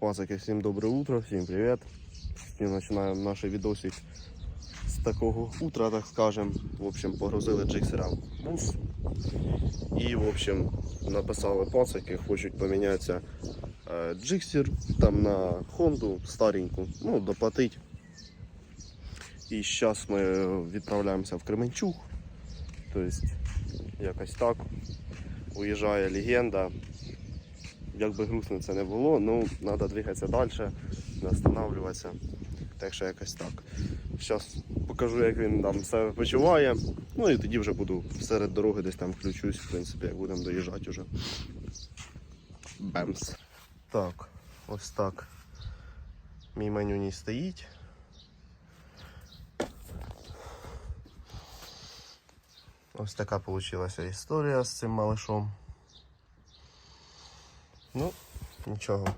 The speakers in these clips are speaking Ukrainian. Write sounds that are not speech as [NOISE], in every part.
Пацаки, всім добре утро, всім привіт. І починаємо наш відосик з такого утра, так скажем. В общем, погрузили джиксера в бус. І, в общем, написали пацаки, хочуть помінятися е, джиксер там на Хонду стареньку, ну, доплатить. І зараз ми відправляємося в Кременчуг. Тобто, якось так. Уїжджає легенда. Як би грустно це не було, ну треба двигатися далі, не останавливатися. Так що якось так. Зараз покажу, як він там себе почуває. Ну і тоді вже буду серед дороги десь там включусь, в принципі, як будемо доїжджати вже. Бемс. Так, ось так. Мій меню стоїть. Ось така вийшла історія з цим малышом. Ну, нічого.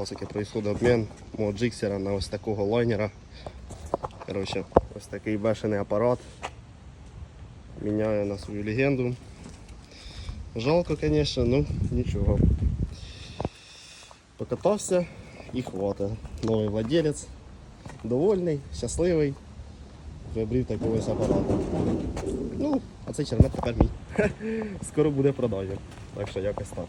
Пасики происходить обмін мого джиксера на ось такого лайнера. Коротше, ось такий бешений апарат. Міняю на свою легенду. Жалко, звісно, ну нічого. Покатався і хватить. Новий владелець. Довольний, щасливий. Вибрів такого апарата. Ну, а цей чернет тепер мій. [LAUGHS] Скоро буде продажа. Так що якось так.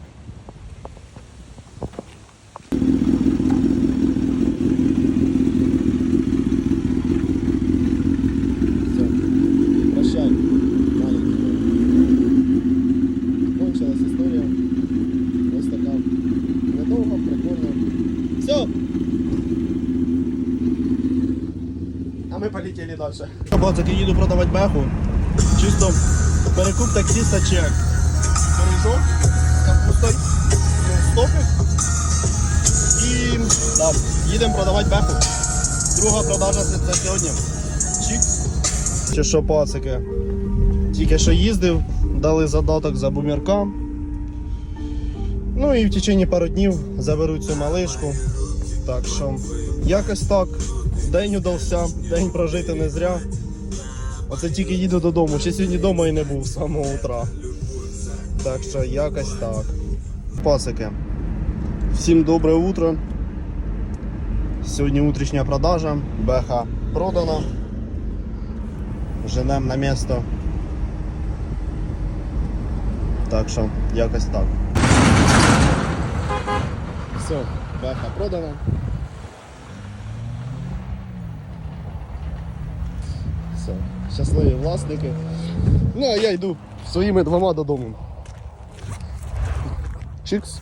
Все. Прощай. Маленький. Кончилась історія. Ось така. Недовго, прикольно. А ми полетіли далі. Пацаки, їду продавати беху. Чисто перекуп таксиста чек. Перейшов, капустой, стопик. І да, їдемо продавати беху. Друга продажа це сьогодні. Чікс. Чи що, пацики? Тільки що їздив, дали задаток за бумерка. Ну і в течение пару днів заберуть цю малишку. Так що якось так. День удався, день прожити не зря. Оце тільки їду додому. Ще сьогодні вдома і не був з самого утра. Так що якось так. Пасики. Всім добре утро. Сьогодні утрішня продажа. Беха продана. Женем на місто. Так що якось так. Все, беха продана. Все, щасливі власники. Ну, а я йду своїми двома додому. Чикс.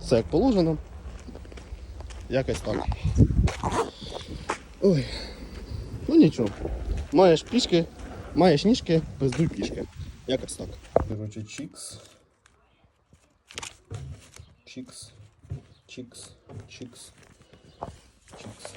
Все як положено. Якось так. Ой. Ну нічого. Маєш пішки, маєш ніжки, пиздуй пішки. Якось так. Короче, чікс. Чікс. Чікс. Чікс. Чікс.